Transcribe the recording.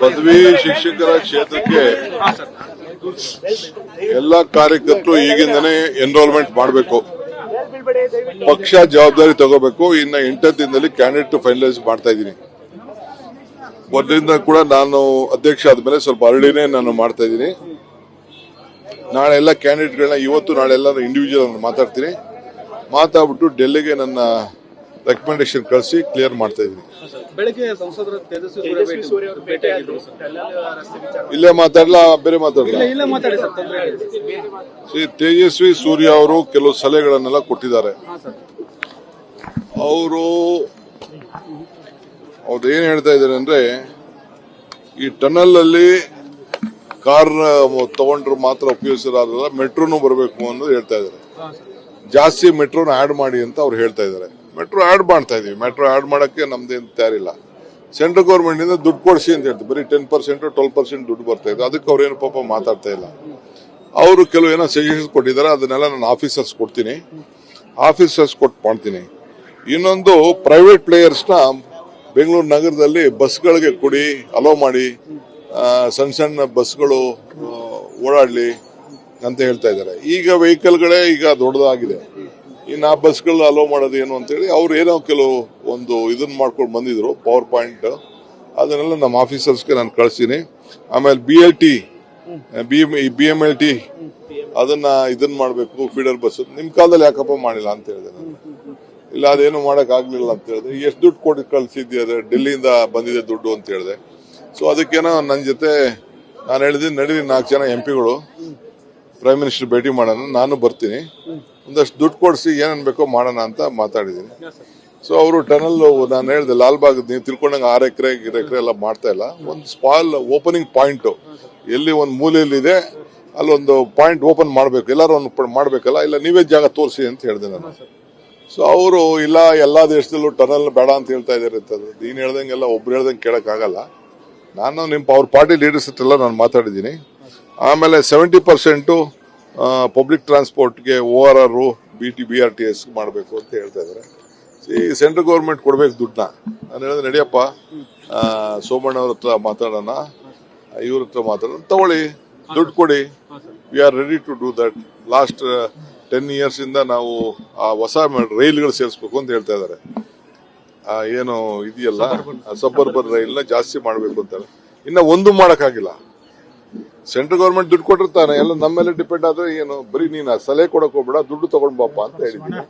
ಪದವಿ ಶಿಕ್ಷಕರ ಕ್ಷೇತ್ರಕ್ಕೆ ಎಲ್ಲ ಕಾರ್ಯಕರ್ತರು ಈಗಿಂದನೇ ಎನ್ರೋಲ್ಮೆಂಟ್ ಮಾಡಬೇಕು. ಪಕ್ಷ ಜವಾಬ್ದಾರಿ ತಗೋಬೇಕು. ಇನ್ನ ಎಂಟನೇ ದಿನದಲ್ಲಿ ಕ್ಯಾಂಡಿಡೇಟ್ ಫೈನಲೈಸ್ ಮಾಡ್ತಾ ಇದ್ದೀನಿ. ಮೊದಲಿಂದ ಕೂಡ ನಾನು ಅಧ್ಯಕ್ಷ ಆದ್ಮೇಲೆ ಸ್ವಲ್ಪ ಅರಳಿನೇ ನಾನು ಮಾಡ್ತಾ ಇದ್ದೀನಿ. ನಾಳೆ ಎಲ್ಲ ಕ್ಯಾಂಡಿಡೇಟ್ಗಳನ್ನ ಇವತ್ತು ನಾಳೆ ಎಲ್ಲ ಇಂಡಿವಿಜುವಲ್ ಮಾತಾಡ್ತೀನಿ. ಮಾತಾಡ್ಬಿಟ್ಟು ಡೆಲ್ಲಿಗೆ ನನ್ನ ರೆಕಮೆಂಡೇಶನ್ ಕಳಿಸಿ ಕ್ಲಿಯರ್ ಮಾಡ್ತಾ ಇದ್ದೀನಿ. ಬೆಳಗ್ಗೆ ಸಂಸದರ ತೇಜಸ್ವಿ ಸೂರ್ಯ ಭೇಟಿ- ಭೇಟಿಯಾಗಿದ್ರು. ಸರ್. ಇಲ್ಲೇ ಮಾತಾಡಲ್ಲ ಬೇರೆ ಮಾತಾಡ್ಲಾ? ಇಲ್ಲ ಇಲ್ಲೇ ಮಾತಾಡಿ ಸರ್ ತೊಂದ್ರೆ ಇಲ್ಲ. ಶ್ರೀ ತೇಜಸ್ವಿ ಸೂರ್ಯ ಅವರು ಕೆಲವು ಸಲಹೆಗಳನ್ನೆಲ್ಲ ಕೊಟ್ಟಿದ್ದಾರೆ. ಹಾ ಸರ್. ಅವರು ಅವ್ರು ಏನ್ ಹೇಳ್ತಾ ಇದ್ದಾರೆ ಅಂದ್ರೆ ಈ ಟನಲ್ ಅಲ್ಲಿ ಕಾರ್ ತಗೊಂಡ್ರು ಮಾತ್ರ ಉಪಯೋಗಿಸಲಾರ ಮೆಟ್ರೋನು ಬರಬೇಕು ಅನ್ನೋದು ಹೇಳ್ತಾ ಇದ್ದಾರೆ. ಹಾ ಸರ್. ಜಾಸ್ತಿ ಮೆಟ್ರೋನ ಆಡ್ ಮಾಡಿ ಅಂತ ಅವ್ರು ಹೇಳ್ತಾ ಇದ್ದಾರೆ. ಮೆಟ್ರೋ ಆ್ಯಡ್ ಮಾಡ್ತಾ ಇದ್ದೀವಿ ಮೆಟ್ರೋ ಆ್ಯಡ್ ಮಾಡೋಕ್ಕೆ ನಮ್ದೇನು ತಯಾರಿಲ್ಲ. ಸೆಂಟ್ರಲ್ ಗೌರ್ಮೆಂಟಿಂದ ದುಡ್ಡು ಕೊಡಿಸಿ ಅಂತ ಹೇಳ್ತಾರೆ. ಬರೀ ಟೆನ್ ಪರ್ಸೆಂಟ್ ಟ್ವೆಲ್ ಪರ್ಸೆಂಟ್ ದುಡ್ಡು ಬರ್ತಾ ಇದೆ. ಅದಕ್ಕೆ ಅವ್ರೇನು ಪಾಪ ಮಾತಾಡ್ತಾ ಇಲ್ಲ. ಅವರು ಕೆಲವು ಏನೋ ಸಜೆಷನ್ಸ್ ಕೊಟ್ಟಿದ್ದಾರೆ. ಅದನ್ನೆಲ್ಲ ನಾನು ಆಫೀಸರ್ಸ್ ಕೊಡ್ತೀನಿ. ಆಫೀಸರ್ಸ್ ಕೊಟ್ಟು ಮಾಡ್ತೀನಿ. ಇನ್ನೊಂದು ಪ್ರೈವೇಟ್ ಪ್ಲೇಯರ್ಸ್ನ ಬೆಂಗಳೂರು ನಗರದಲ್ಲಿ ಬಸ್ಗಳಿಗೆ ಕೊಡಿ ಅಲೋ ಮಾಡಿ ಸಣ್ಣ ಸಣ್ಣ ಬಸ್ಗಳು ಓಡಾಡಲಿ ಅಂತ ಹೇಳ್ತಾ ಇದ್ದಾರೆ. ಈಗ ವೆಹಿಕಲ್ಗಳೇ ಈಗ ದೊಡ್ಡದಾಗಿದೆ. ಇನ್ನು ಆ ಬಸ್ಗಳು ಅಲೋ ಮಾಡೋದು ಏನು ಅಂತೇಳಿ ಅವ್ರು ಏನೋ ಕೆಲವು ಒಂದು ಇದನ್ನ ಮಾಡ್ಕೊಂಡು ಬಂದಿದ್ರು ಪವರ್ ಪಾಯಿಂಟ್ ಅದನ್ನೆಲ್ಲ ನಮ್ಮ ಆಫೀಸರ್ಸ್ಗೆ ನಾನು ಕಳಿಸ್ತೀನಿ ಆಮೇಲೆ B L T B B M L T ಅದನ್ನ ಇದನ್ನ ಮಾಡಬೇಕು ಫೀಡರ್ ಬಸ್ ನಿಮ್ಮ ಕಾಲದಲ್ಲಿ ಯಾಕಪ್ಪ ಮಾಡಿಲ್ಲ ಅಂತ ಹೇಳಿದೆ ನಾನು. ಇಲ್ಲ, ಅದೇನು ಮಾಡಕ್ ಆಗ್ಲಿಲ್ಲ ಅಂತ ಹೇಳಿದೆ. ಎಷ್ಟು ದುಡ್ಡು ಕೊಟ್ಟು ಕಳ್ಸಿದ್ದೆ ಅದೇ, ಡೆಲ್ಲಿಯಿಂದ ಬಂದಿದೆ ದುಡ್ಡು ಅಂತ ಹೇಳಿದೆ. ಸೊ ಅದಕ್ಕೇನೋ ನನ್ನ ಜೊತೆ, ನಾನು ಹೇಳಿದ್ದೀನಿ ನಡೀರಿ ನಾಲ್ಕು ಜನ ಎಂ ಪಿಗಳು ಪ್ರೈಮ್ ಮಿನಿಸ್ಟರ್ ಭೇಟಿ ಮಾಡೋಣ, ನಾನು ಬರ್ತೀನಿ. ಒಂದಷ್ಟು ದುಡ್ಡು ಕೊಡಿಸಿ ಏನೇನು ಬೇಕೋ ಮಾಡೋಣ ಅಂತ ಮಾತಾಡಿದ್ದೀನಿ. ಸೊ ಅವರು ಟನಲ್ ನಾನು ಹೇಳಿದೆ, ಲಾಲ್ಬಾಗ್ ನೀವು ತಿಳ್ಕೊಂಡಂಗೆ ಆರು ಎಕರೆ, ಗಿರ ಎಕರೆ ಎಲ್ಲ ಮಾಡ್ತಾ ಇಲ್ಲ. ಒಂದು ಸ್ಪಾಲ್ ಓಪನಿಂಗ್ ಪಾಯಿಂಟ್ ಎಲ್ಲಿ ಒಂದು ಮೂಲೆಯಲ್ಲಿದೆ, ಅಲ್ಲೊಂದು ಪಾಯಿಂಟ್ ಓಪನ್ ಮಾಡಬೇಕು. ಎಲ್ಲರೂ ಒಂದು ಮಾಡಬೇಕಲ್ಲ? ಇಲ್ಲ, ನೀವೇ ಜಾಗ ತೋರಿಸಿ ಅಂತ ಹೇಳಿದೆ ನಾನು. ಸೊ ಅವರು, ಇಲ್ಲ, ಎಲ್ಲ ದೇಶದಲ್ಲೂ ಟನಲ್ ಬೇಡ ಅಂತ ಹೇಳ್ತಾ ಇದ್ದಾರೆ ಅದು. ನೀನು ಹೇಳ್ದಂಗೆಲ್ಲ ಒಬ್ರು ಹೇಳ್ದಂಗೆ ಕೇಳೋಕ್ಕಾಗಲ್ಲ. ನಾನು ನಿಮ್ಮ ಅವ್ರ ಪಾರ್ಟಿ ಲೀಡರ್ಸ್ ಹತ್ರ ನಾನು ಮಾತಾಡಿದ್ದೀನಿ. ಆಮೇಲೆ ಸೆವೆಂಟಿ ಪರ್ಸೆಂಟು ಪಬ್ಲಿಕ್ ಟ್ರಾನ್ಸ್ಪೋರ್ಟ್ಗೆ ಓ ಆರ್ ಆರು B T B R T S ಮಾಡಬೇಕು ಅಂತ ಹೇಳ್ತಾ ಇದ್ದಾರೆ ಈ ಸೆಂಟ್ರಲ್ ಗೌರ್ಮೆಂಟ್ ಕೊಡ್ಬೇಕು ದುಡ್ಡನ್ನ. ನಾನು ಹೇಳಿದ್ರೆ ನಡಿಯಪ್ಪ ಆ, ಸೋಮಣ್ಣ ಅವ್ರ ಹತ್ರ ಮಾತಾಡೋಣ ಇವ್ರ ಹತ್ರ ಮಾತಾಡೋಣ ತಗೊಳ್ಳಿ ದುಡ್ಡು ಕೊಡಿ. We are ready to do that last ten years ಇಂದ ನಾವು ಆ ಹೊಸ ರೈಲ್ಗಳು ಸೇರಿಸ್ಬೇಕು ಅಂತ ಹೇಳ್ತಾ ಇದ್ದಾರೆ ಏನು ಇದೆಯಲ್ಲ ಸಬ್ಬರ್ಬರ್ ರೈಲ್ನ ಜಾಸ್ತಿ ಮಾಡಬೇಕು ಅಂತಾರೆ ಇನ್ನ ಒಂದು ಮಾಡಕ್ಕಾಗಿಲ್ಲ. ಸೆಂಟ್ರಲ್ ಗೌರ್ಮೆಂಟ್ ದುಡ್ಡು ಕೊಟ್ಟಿರ್ತಾನೆ. ಎಲ್ಲ ನಮ್ಮ ಮೇಲೆ ಡಿಪೆಂಡ್ ಆದ್ರೆ ಏನು, ಬರೀ ನೀನು ಸಲಹೆ ಕೊಡಕ್ ಹೋಗ್ಬೇಡ, ದುಡ್ಡು ತಗೊಂಡ್ ಬಾಪ ಅಂತ ಹೇಳಿದ್ದೀನಿ.